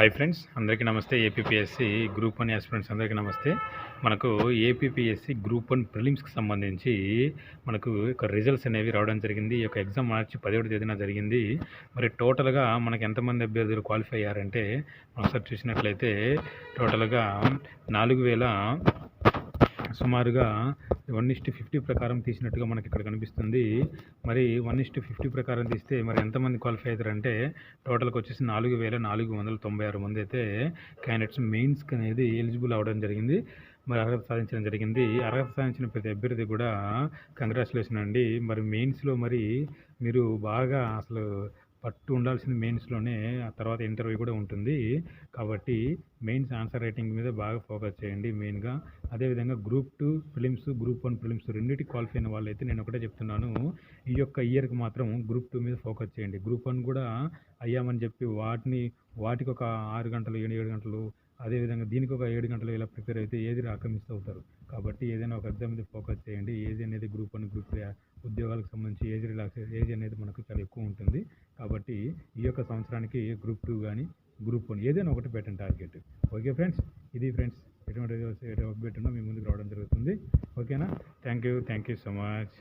Hi friends అందరికీ నమస్తే. APPSC group one aspirants అందరికీ నమస్తే. మనకు ఏపీపీఎస్సి గ్రూప్ వన్ ప్రిలిమ్స్కి సంబంధించి మనకు ఒక రిజల్ట్స్ అనేవి రావడం జరిగింది. ఈ యొక్క ఎగ్జామ్ మార్చి పదిహేడు తేదీన జరిగింది. మరి టోటల్గా మనకు ఎంతమంది అభ్యర్థులు క్వాలిఫై అయ్యారంటే మనం ఒకసారి చూసినట్లయితే టోటల్గా నాలుగు వేల సుమారుగా వన్ ఇస్ట్ ఫిఫ్టీ ప్రకారం తీసినట్టుగా మనకి ఇక్కడ కనిపిస్తుంది. మరి వన్ ఇస్ట్ ఫిఫ్టీ ప్రకారం తీస్తే మరి ఎంతమంది క్వాలిఫై అవుతారంటే టోటల్కి వచ్చేసి నాలుగు వేల నాలుగు వందల తొంభై ఆరు మంది అయితే క్యాండిడేట్స్ మెయిన్స్కి అనేది ఎలిజిబుల్ అవ్వడం జరిగింది. మరి అర్హత సాధించడం జరిగింది. అర్హత సాధించిన ప్రతి అభ్యర్థి కూడా కంగ్రాచులేషన్ అండి. మరి మెయిన్స్లో మరి మీరు బాగా అసలు పట్టు ఉండాల్సింది మెయిన్స్లోనే ఆ తర్వాత ఇంటర్వ్యూ కూడా ఉంటుంది. కాబట్టి మెయిన్స్ ఆన్సర్ రైటింగ్ మీద బాగా ఫోకస్ చేయండి మెయిన్గా. అదేవిధంగా group two prelims group one prelims రెండింటి క్వాలిఫై అయిన వాళ్ళైతే నేను ఒకటే చెప్తున్నాను. ఈ యొక్క ఇయర్కి మాత్రం గ్రూప్ టూ మీద ఫోకస్ చేయండి. గ్రూప్ వన్ కూడా అయ్యామని చెప్పి వాటిని వాటికి ఒక ఆరు గంటలు ఏడు ఏడు గంటలు అదేవిధంగా దీనికి ఒక ఏడు గంటలు ఇలా ప్రిపేర్ అయితే ఏది రాక మిస్ అవుతారు. కాబట్టి ఏదైనా ఒక ఎగ్జామ్ మీద ఫోకస్ చేయండి. ఏజ్ అనేది గ్రూప్ వన్ గ్రూప్ ఉద్యోగాలకు సంబంధించి ఏజ్ రిలాక్స్ ఏజ్ అనేది మనకు చాలా ఎక్కువ ఉంటుంది. కాబట్టి ఈ యొక్క సంవత్సరానికి గ్రూప్ టూ కానీ గ్రూప్ వన్ ఏదైనా ఒకటి పెట్టండి టార్గెట్ ఓకే ఫ్రెండ్స్ ఇది ఫ్రెండ్స్ ఎటువంటి ఎటువంటి అప్డేట్ ఉన్నా మీ ముందుకు రావడం జరుగుతుంది. ఓకేనా thank you thank you so much